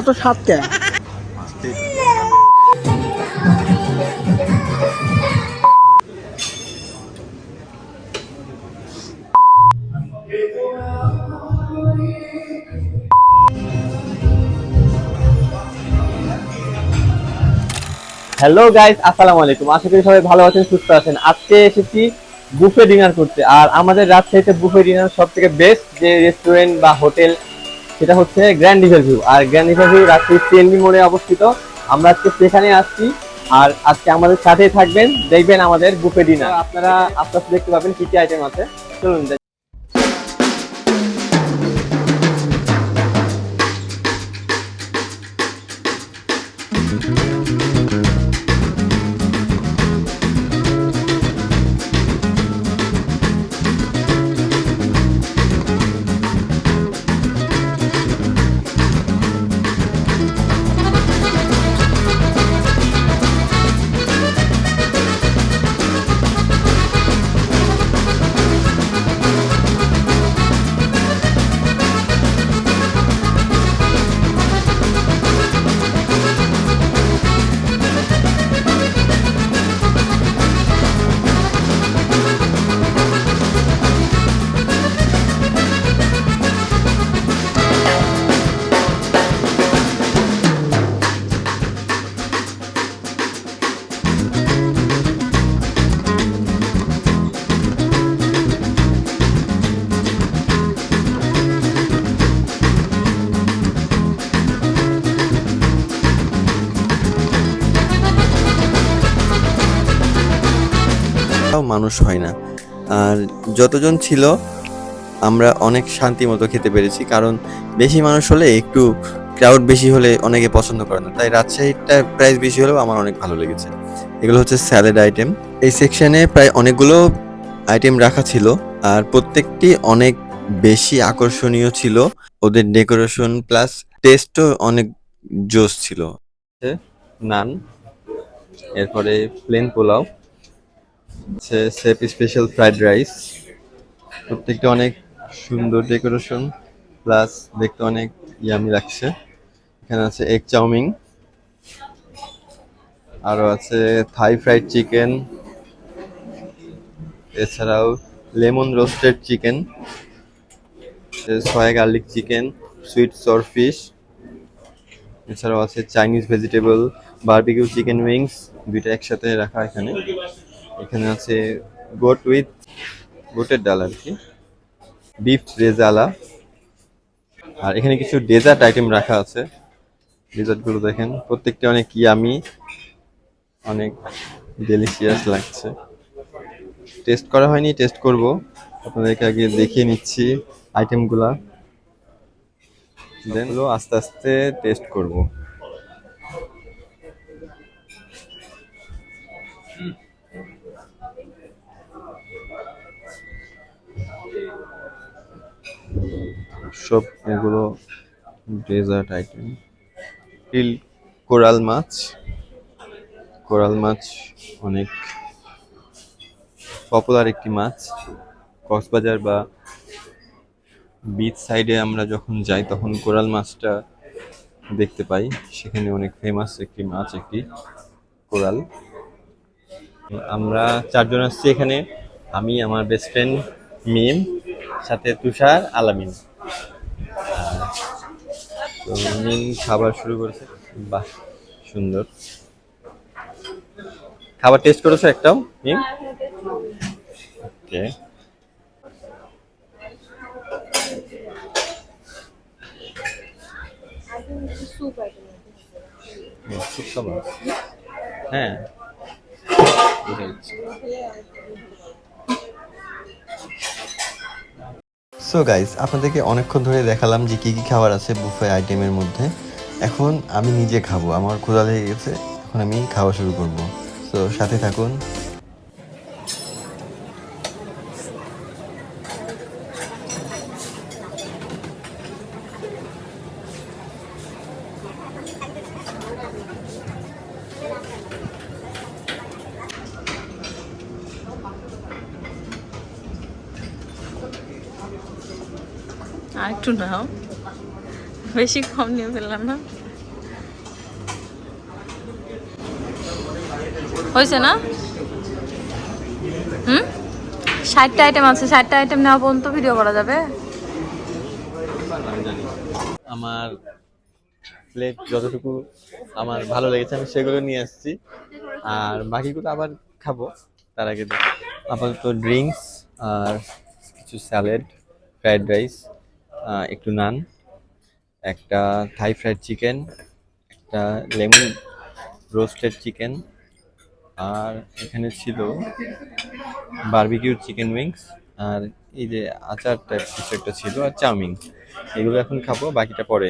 এত স্বাদ কে hello guys আসসালামু আলাইকুম। আশা করি সবাই ভালো আছেন, সুস্থ আছেন। আজকে এসেছি বুফে ডিনার করতে। আর আমাদের রাজশাহীতে বুফে ডিনার সব থেকে বেস্ট যে রেস্টুরেন্ট বা হোটেল সেটা হচ্ছে গ্র্যান্ড রিভার ভিউ আর grand river view Rajshahi CNB মোড়ে অবস্থিত। আমরা আজকে সেখানে আসছি। আর আজকে আমাদের সাথেই থাকবেন। দেখবেন আমাদের বুফে ডিনার আপনারা আস্তে আস্তে দেখতে পাবেন কি কি আইটেম আছে। চলুন মানুষ হয় না। আর যতজন ছিল, আমরা অনেক শান্তি মতো খেতে পেরেছি। কারণ বেশি মানুষ হলে একটু ক্রাউড বেশি হলে অনেকে পছন্দ করে না। তাই রাজশাহীটা প্রাইস বেশি হলেও আমার অনেক ভালো লেগেছে। এগুলো হচ্ছে স্যালাড আইটেম এই সেকশানে প্রায় অনেকগুলো আইটেম রাখা ছিল। আর প্রত্যেকটি অনেক বেশি আকর্ষণীয় ছিল। ওদের ডেকোরেশন প্লাস টেস্টও অনেক জোস ছিল। নান, এরপরে প্লেন পোলাও। হচ্ছে সেপ স্পেশাল ফ্রাইড রাইস। প্রত্যেকটা অনেক সুন্দর ডেকোরেশন, প্লাস দেখতে অনেক ইয়ামি লাগছে। এখানে আছে এগ চাউমিন। আরও আছে থাই ফ্রাইড চিকেন। এছাড়াও lemon roasted chicken. Soya garlic chicken, sweet sour fish এছাড়াও আছে Chinese vegetable, barbecue chicken wings. দুইটা একসাথে রাখা এখানে। এখানে আছে গোট উইথ গোটের ডাল আর কি বিফ রেজালা। আর এখানে কিছু ডেজার্ট আইটেম রাখা আছে। ডেজার্টগুলো দেখেন, প্রত্যেকটা অনেক ইয়ামি অনেক ডেলিশিয়াস লাগছে। টেস্ট করা হয়নি টেস্ট করব। আপনাদেরকে আগে দেখিয়ে নিচ্ছি আইটেমগুলা দেন আস্তে আস্তে টেস্ট করব। সব এগুলো ডেজার্ট আইটেম তিল কোরাল মাছ। কোরাল মাছ অনেক পপুলার একটি মাছ। কক্সবাজার বা বিচ সাইডে আমরা যখন যাই, তখন কোরাল মাছটা দেখতে পাই। সেখানে অনেক ফেমাস একটি মাছ, একটি কোরাল আমরা চারজন আসছি এখানে। আমি, আমার বেস্ট ফ্রেন্ড মিম, সাথে তুষার, আলামিন। তো মিম খাবার শুরু করেছে। বাহ সুন্দর। খাবার টেস্ট করেছ একটাও ওকে হ্যাঁ এটাই হচ্ছে। সো গাইস আপনাদেরকে অনেকক্ষণ ধরে দেখালাম যে কী কী খাবার আছে বুফে আইটেমের মধ্যে। এখন আমি নিজে খাব, আমার ক্ষুধা লেগে গেছে, এখন আমি খাওয়া শুরু করব। সো সাথে থাকুন। আর একটু নাও। বেশি কম নিয়ে ফেললাম না। হয়েছে না? হুম? ষাটটা আইটেম আছে, ষাটটা আইটেম নেওয়া পর্যন্ত ভিডিও করা যাবে। আমার প্লেট যতটুকু আমার ভালো লেগেছে, আমি সেগুলো নিয়ে আসছি। আর বাকিগুলো আবার খাব, তার আগে আপাতত ড্রিঙ্কস আর কিছু স্যালাড ফ্রাইড রাইস একটু নান, একটা থাই ফ্রাইড চিকেন একটা লেমন রোস্টেড চিকেন আর এখানে ছিল বারবিকিউ চিকেন উইংস আর এই যে আচার টাইপ কিছু একটা ছিল, আর চাউমিন। এগুলো এখন খাব, বাকিটা পরে।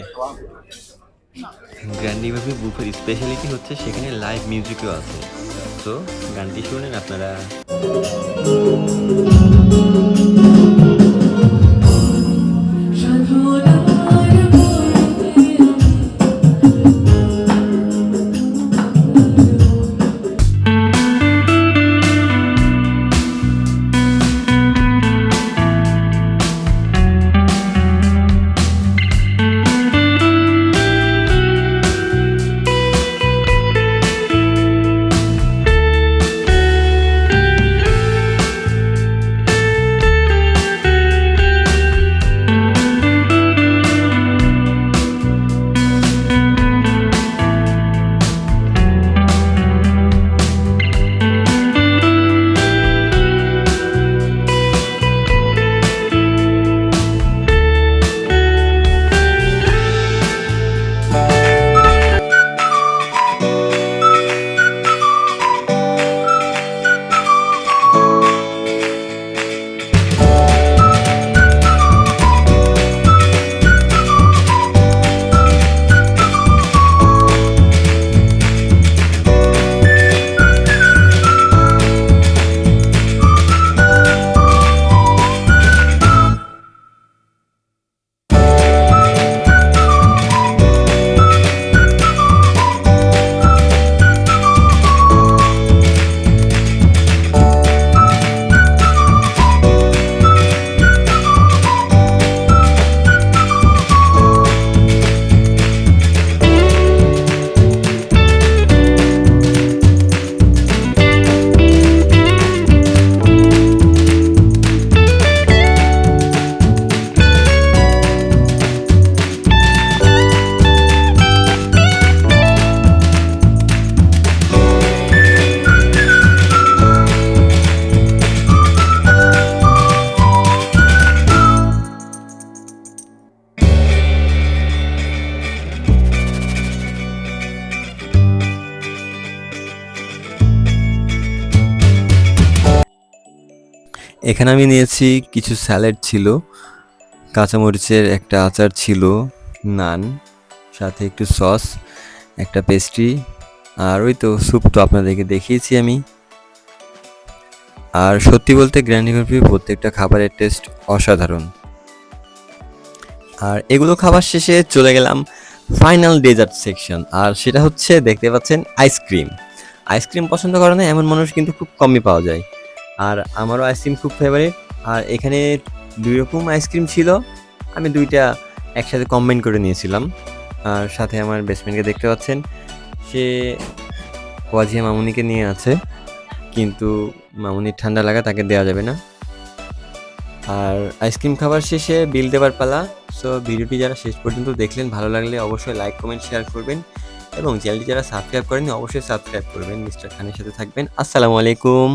গ্র্যান্ডি ভাবে বুফের স্পেশালিটি হচ্ছে সেখানে লাইভ মিউজিকও আছে। তো গানটি শুনেন আপনারা। এখানে আমি নিয়েছি কিছু স্যালাড ছিল, কাঁচামরিচের একটা আচার ছিল, নান, সাথে একটু সস, একটা পেস্ট্রি, আর ওই তো স্যুপ তো আপনাদেরকে দেখিয়েছি আমি। আর সত্যি বলতে গ্র্যান্ড প্রত্যেকটা খাবারের টেস্ট অসাধারণ। আর এগুলো খাবার শেষে চলে গেলাম ফাইনাল ডেজার্ট সেকশন আর সেটা হচ্ছে দেখতে পাচ্ছেন আইসক্রিম আইসক্রিম পছন্দ করে না এমন মানুষ কিন্তু খুব কমই পাওয়া যায়। আর আমারও আইসক্রিম খুব ফেভারিট আর এখানে দুই রকম আইসক্রিম ছিল। আমি দুইটা একসাথে কম্বাইন করে নিয়েছিলাম। আর সাথে আমার বেস্টমেন্টকে দেখতে পাচ্ছেন। সে ওয়াজিয়া মামুনিকে নিয়ে আছে। কিন্তু মামুনির ঠান্ডা লাগা তাকে দেওয়া যাবে না। আর আইসক্রিম খাবার শেষে বিল দেওয়ার পালা। সো ভিডিওটি যারা শেষ পর্যন্ত দেখলেন, ভালো লাগলে অবশ্যই লাইক কমেন্ট শেয়ার করবেন। এবং চ্যানেলটি যারা সাবস্ক্রাইব করেনি অবশ্যই সাবস্ক্রাইব করবেন। মিস্টার খানের সাথে থাকবেন। আসসালামু আলাইকুম।